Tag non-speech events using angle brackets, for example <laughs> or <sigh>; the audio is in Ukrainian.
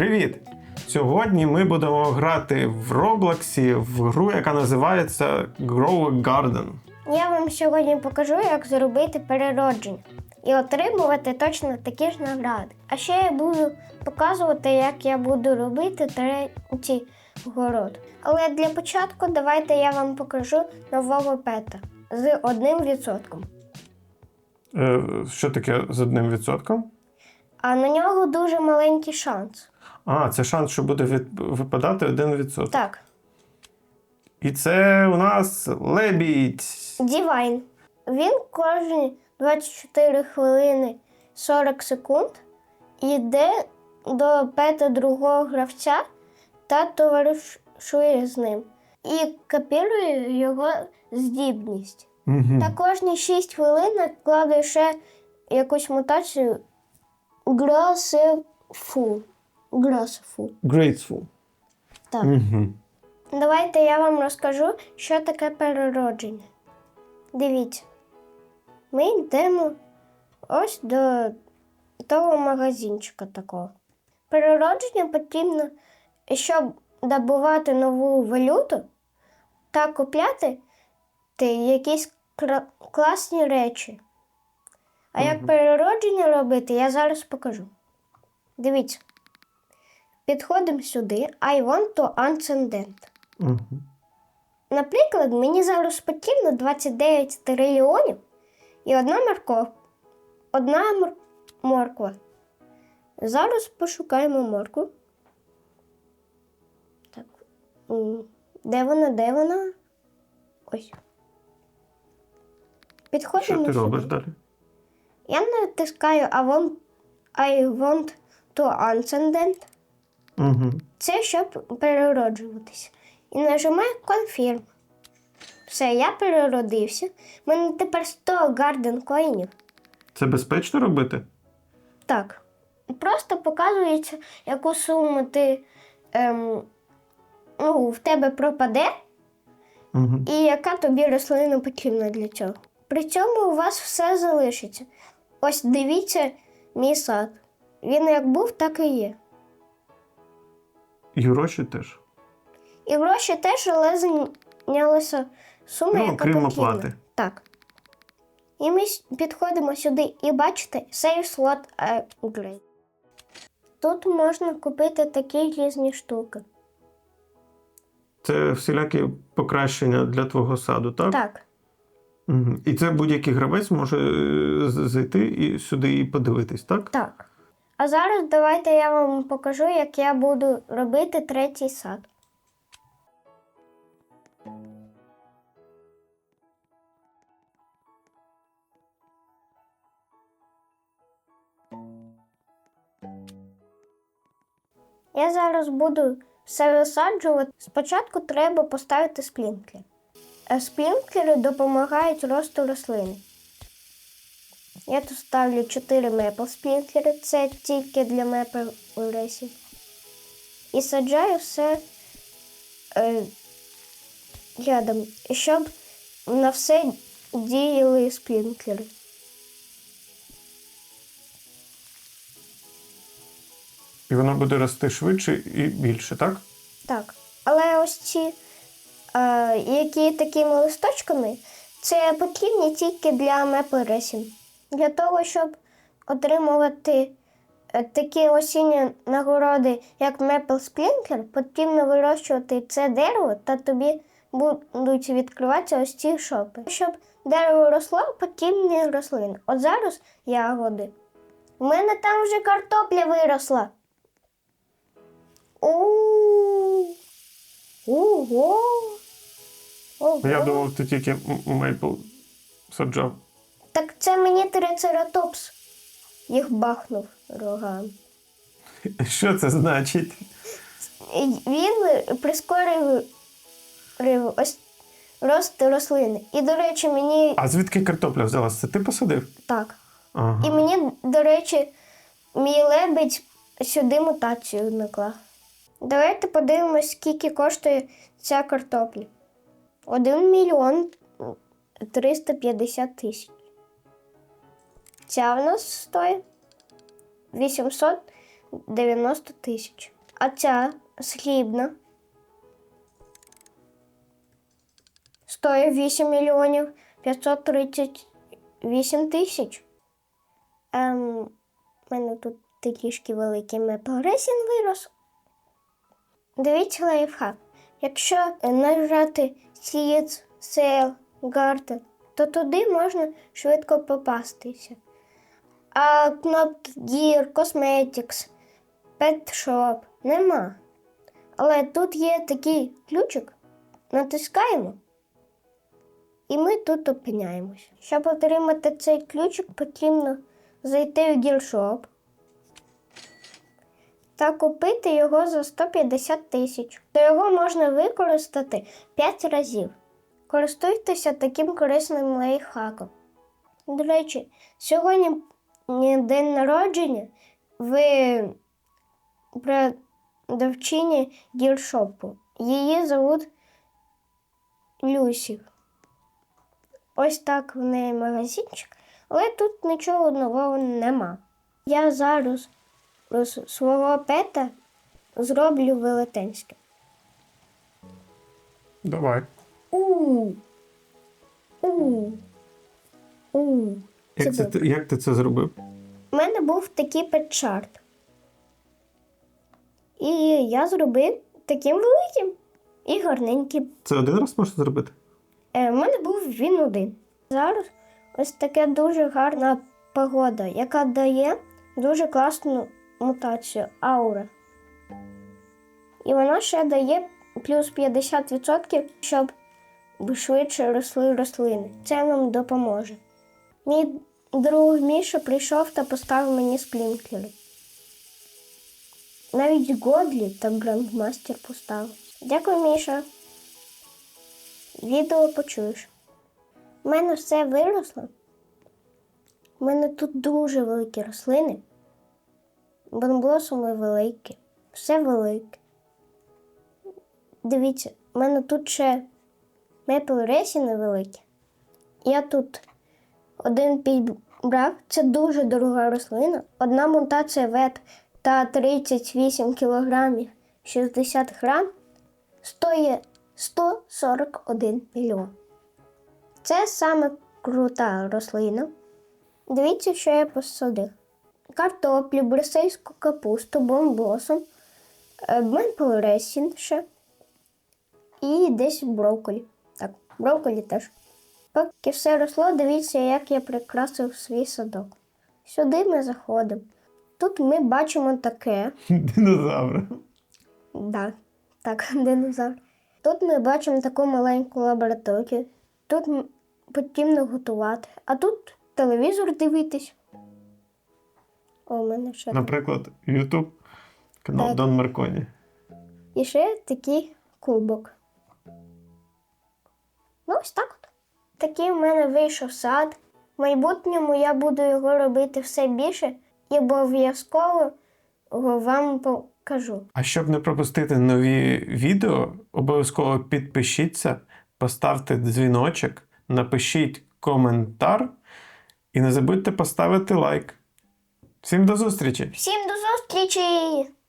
Привіт! Сьогодні ми будемо грати в Роблоксі в гру, яка називається Grow a Garden. Я вам сьогодні покажу, як зробити переродження і отримувати точно такі ж награди. А ще я буду показувати, як я буду робити третій город. Але для початку давайте я вам покажу нового пета з одним відсотком. Е, що таке з одним відсотком? А на нього дуже маленький шанс. А, це шанс, що буде від... випадати один відсоток. Так, І це у нас лебідь. Дівайн. Він кожні 24 хвилини 40 секунд йде до пета другого гравця та товаришує з ним. І копірує його здібність. Угу. Та кожні 6 хвилин накладує ще якусь мутацію Graceful. Graceful. Grateful. Так. Угу. Давайте я вам розкажу, що таке переродження. Дивіться, ми йдемо ось до того магазинчика такого. Переродження потрібно, щоб добувати нову валюту та купляти ти якісь класні речі. А як переродження робити, я зараз покажу. Дивіться. Підходимо сюди. I want to ascendant. Угу. Наприклад, мені зараз потрібно 29 трильйонів і одна морков. Одна мор- морква. Зараз пошукаємо моркву. Так. Де вона? Де вона? Ось. Підходимо Що ти сюди. робиш далі? Я натискаю I want, I want to ascendant. Угу. Це щоб перероджуватися. І нажимаю Confirm. Все, я переродився. У мене тепер 100 Garden коїнів. Це безпечно робити? Так. Просто показується, яку суму ти ем, ну, в тебе пропаде, Угу. і яка тобі рослина потрібна для цього. При цьому у вас все залишиться. Ось дивіться мій сад. Він як був, так і є. І гроші теж. І гроші теж, але зайнялася сума, Ну, яка крім потрібна. оплати. Так. І ми підходимо сюди і бачите Save Slot Upgrade. Тут можна купити такі різні штуки. Це всілякі покращення для твого саду, так? Так. Угу. І це будь-який гравець може е, зайти і сюди і подивитись, так? Так. А зараз давайте я вам покажу, як я буду робити третій сад. Я зараз буду все висаджувати. Спочатку треба поставити сплінклер. Сплінклери допомагають росту рослини. Я тут ставлю 4 мепл сплінклери, це тільки для мепл ресів. І саджаю все е, рядом, щоб на все діяли сплінклери. І воно буде рости швидше і більше, так? Так. Але ось ці, е, які такими листочками, це потрібні тільки для мепл-ресів. Для того, щоб отримувати е, такі осінні нагороди, як Maple Sprinkler, потрібно вирощувати це дерево, та тобі будуть відкриватися ось ці шопи. Щоб дерево росло, потрібні рослини. От зараз ягоди. У мене там вже картопля виросла. Ого. Ого. Я думав, ти тільки мейпл саджав. Мені трицератопс їх бахнув рогами. <laughs> Що це значить? Він прискорив ось рост рослини. І, до речі, мені А звідки картопля взялась? Це ти посадив? так. Ага. І мені, до речі, мій лебедь сюди мутацію наклав. Давайте подивимось, скільки коштує ця картопля. 1 мільйон 350 тисяч. Ця в нас стоїть 800 90 тисяч. А ця срібна стоїть 8 мільйонів 538 тисяч. Ем, у мене тут трішки великий меплресін вирос. Дивіться лайфхак. Якщо нажати Seeds, Sale, Garden, то туди можна швидко попастися. А кнопки Gear, Cosmetics, Pet Shop нема. Але тут є такий ключик, натискаємо, і ми тут опиняємось. Щоб отримати цей ключик, потрібно зайти в Gear Shop та купити його за 150 тисяч. То його можна використати 5 разів. Користуйтеся таким корисним лайфхаком. До речі, сьогодні день народження в продавчині гіршопу. Її зовут Люсі. Ось так в неї магазинчик, але тут нічого нового нема. Я зараз свого пета зроблю велетенське. Давай. У. У. У. Як, це, ти- як ти це зробив? У мене був такий петчарт. І я зробив таким великим і гарненьким. Це один раз можна зробити? Е, У мене був він один. Зараз ось таке дуже гарна погода, яка дає дуже класну мутацію аура. І вона ще дає плюс 50%, щоб швидше росли рослини. Це нам допоможе. Мій друг Міша прийшов та поставив мені сплінклери. Навіть Годлі та Грандмастер поставив. Дякую, Міша. Відео почуєш. У мене все виросло. У мене тут дуже великі рослини. Бонблосуми великі. Все велике. Дивіться, у мене тут ще мепл ресіни великі. Я тут один підбрав. Це дуже дорога рослина. Одна мутація вет та 38 кілограмів 60 грам стоїть 141 мільйон. Це саме крута рослина. Дивіться, що я посадив. Картоплю, брюссельську капусту, бомбосом, менполресін ще. І десь брокколі. Так, брокколі теж. Поки все росло, дивіться, як я прикрасив свій садок. Сюди ми заходимо. Тут ми бачимо таке. <laughs> Динозавра. Да, так, <laughs> динозавр. Тут ми бачимо таку маленьку лабораторію. Тут потрібно готувати, а тут телевізор дивитись. О, мене ще. Наприклад, YouTube канал Так. Дон Марконі. І ще такий кубок. Ну, ось так. Такий в мене вийшов сад. В майбутньому я буду його робити все більше і обов'язково вам покажу. А щоб не пропустити нові відео, обов'язково підпишіться, поставте дзвіночок, напишіть коментар і не забудьте поставити лайк. Всім до зустрічі! Всім до зустрічі!